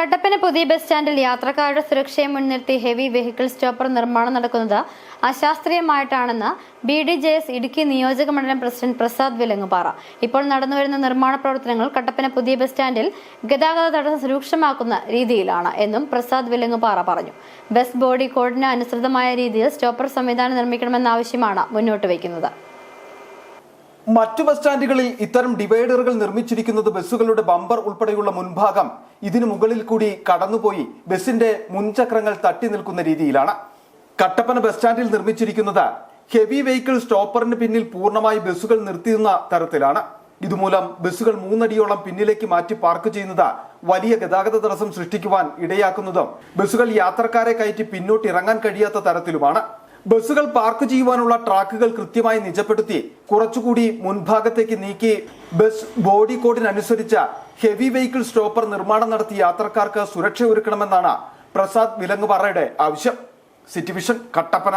കട്ടപ്പന പുതിയ ബസ് സ്റ്റാൻഡിൽ യാത്രക്കാരുടെ സുരക്ഷയെ മുൻനിർത്തി ഹെവി വെഹിക്കിൾ സ്റ്റോപ്പർ നിർമ്മാണം നടക്കുന്നത് അശാസ്ത്രീയമായിട്ടാണെന്ന് B D J S Idukki നിയോജക മണ്ഡലം പ്രസിഡന്റ് പ്രസാദ് വിലങ്ങുപാറ. ഇപ്പോൾ നടന്നുവരുന്ന നിർമ്മാണ പ്രവർത്തനങ്ങൾ കട്ടപ്പന പുതിയ ബസ് സ്റ്റാൻഡിൽ ഗതാഗത തടസ്സം രൂക്ഷമാക്കുന്ന രീതിയിലാണ് എന്നും പ്രസാദ് വിലങ്ങുപാറ പറഞ്ഞു. ബസ് ബോഡി കോഡിന് അനുസൃതമായ രീതിയിൽ സ്റ്റോപ്പർ സംവിധാനം നിർമ്മിക്കണമെന്ന ആവശ്യമാണ് മുന്നോട്ട് വയ്ക്കുന്നത്. മറ്റു ബസ് സ്റ്റാൻഡുകളിൽ ഇത്തരം ഡിവൈഡറുകൾ നിർമ്മിച്ചിരിക്കുന്നത് ബസ്സുകളുടെ ബമ്പർ ഉൾപ്പെടെയുള്ള മുൻഭാഗം ഇതിനു മുകളിൽ കൂടി കടന്നുപോയി ബസിന്റെ മുൻചക്രങ്ങൾ തട്ടി നിൽക്കുന്ന രീതിയിലാണ്. കട്ടപ്പന ബസ് സ്റ്റാൻഡിൽ നിർമ്മിച്ചിരിക്കുന്നത് ഹെവി വെഹിക്കിൾ സ്റ്റോപ്പറിന് പിന്നിൽ പൂർണമായി ബസ്സുകൾ നിർത്തിയുന്ന തരത്തിലാണ്. ഇതുമൂലം ബസ്സുകൾ മൂന്നടിയോളം പിന്നിലേക്ക് മാറ്റി പാർക്ക് ചെയ്യുന്നത് വലിയ ഗതാഗത തടസ്സം സൃഷ്ടിക്കുവാൻ ഇടയാക്കുന്നതും ബസ്സുകൾ യാത്രക്കാരെ കയറ്റി പിന്നോട്ട് ഇറങ്ങാൻ കഴിയാത്ത തരത്തിലുമാണ്. ബസ്സുകൾ പാർക്ക് ചെയ്യുവാനുള്ള ട്രാക്കുകൾ കൃത്യമായി നിജപ്പെടുത്തി കുറച്ചുകൂടി മുൻഭാഗത്തേക്ക് നീക്കി ബസ് ബോഡി കോഡിനനുസരിച്ച് ഹെവി വെഹിക്കിൾ സ്റ്റോപ്പർ നിർമ്മാണം നടത്തി യാത്രക്കാർക്ക് സുരക്ഷ ഒരുക്കണമെന്നാണ് പ്രസാദ് വിലങ്ങുപാറയുടെ ആവശ്യം. City vision Kattappana.